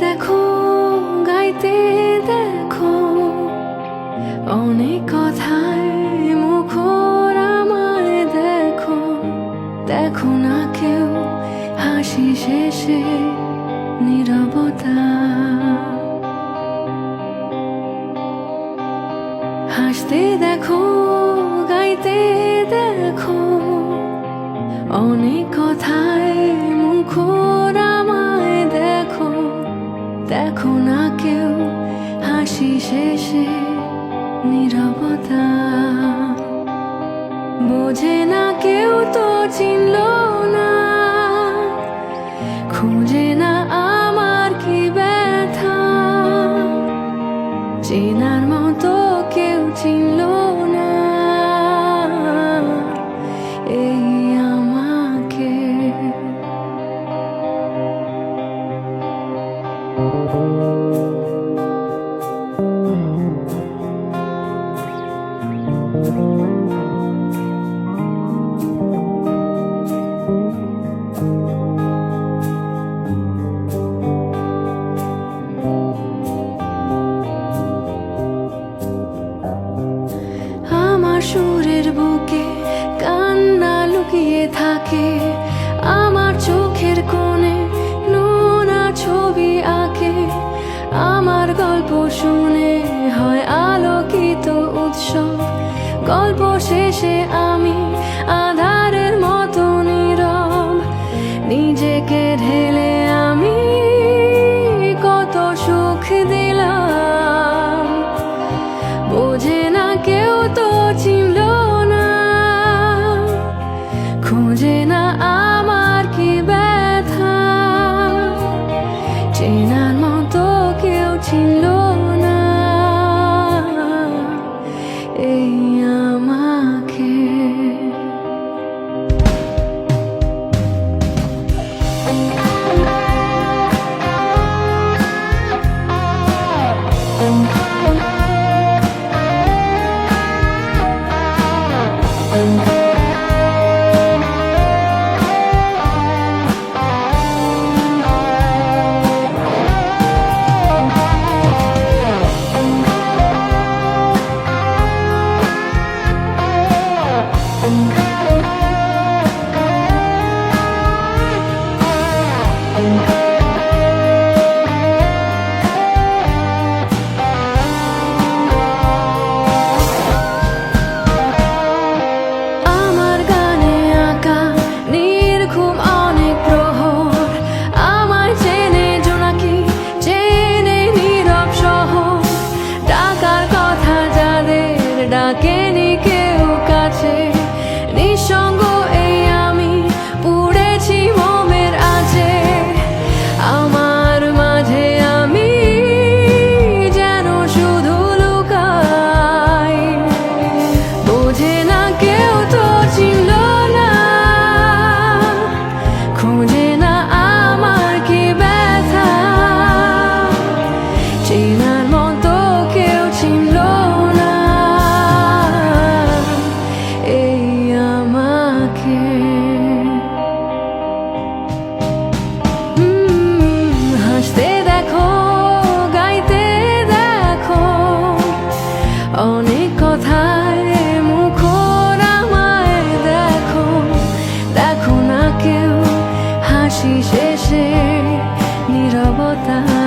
দেখো, গাইতে দেখো। অনেক কথায় মুখর আমায় দেখো। দেখো না কেউ হাসি শেষে নিরবতা। হাসতে দেখো, গাইতে দেখো। অনেক কথায় মুখর হাসি শেষে নিরবতা। বোঝে না কেউ তো চিনল না। খুঁজে না আমার কি ব্যথা। চেনার মতো কেউ চিনল না। এই আমাকে। Thank you. গল্প শেষে আমি আধা হাসি শেষে নিরবতা